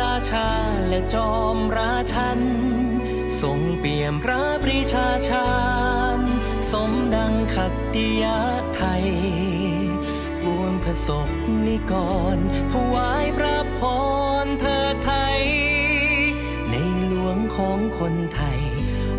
ราชาและจอมราชัน ทรงเปี่ยมพระปรีชาชาญสมดังขัตติยะไทยปวงพระศกนิกรถวายพระพรเธอไทย ในหลวงของคนไทย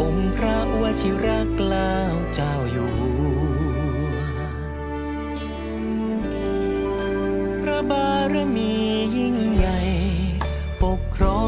องค์พระวชิรเกล้าเจ้าอยู่หัวพระบารมี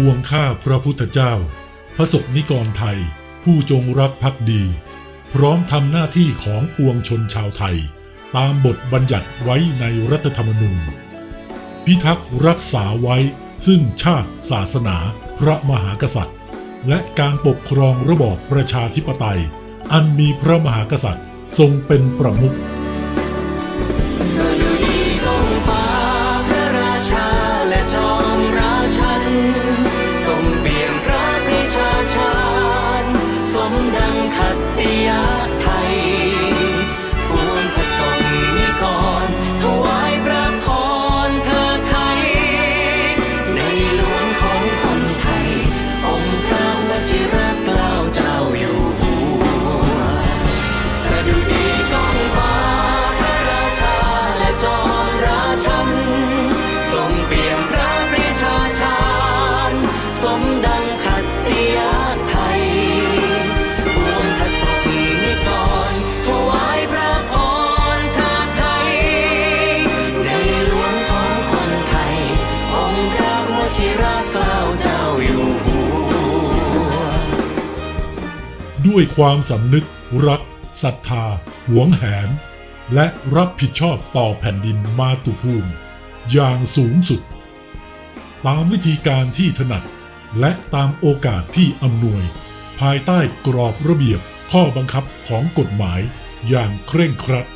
ปวงข้าพระพุทธเจ้า พระสกนิกรไทย ผู้จงรักภักดี พร้อมทำหน้าที่ของปวงชนชาวไทย ตามบทบัญญัติไว้ในรัฐธรรมนูญ พิทักษ์รักษาไว้ซึ่งชาติศาสนา พระมหากษัตริย์ และการปกครองระบอบประชาธิปไตย อันมีพระมหากษัตริย์ทรงเป็นประมุข มดังขัตติยะไทยปวงผสมนิกรถวายพระพรเธอไทย ในหลวงของคนไทย องค์พระวชิรเกล้าเจ้าอยู่หัวสดุดีกองฟ้าพระราชาและจอมราชันทรงเปี่ยมพระปรีชาชาญสมดังขัตติยะ ด้วยความสำนึกรักศรัทธา หวงแหน และรับผิดชอบต่อแผ่นดินมาตุภูมิ อย่างสูงสุด ตามวิธีการที่ถนัด และตามโอกาสที่อำนวย ภายใต้กรอบระเบียบข้อบังคับของกฎหมายอย่างเคร่งครัด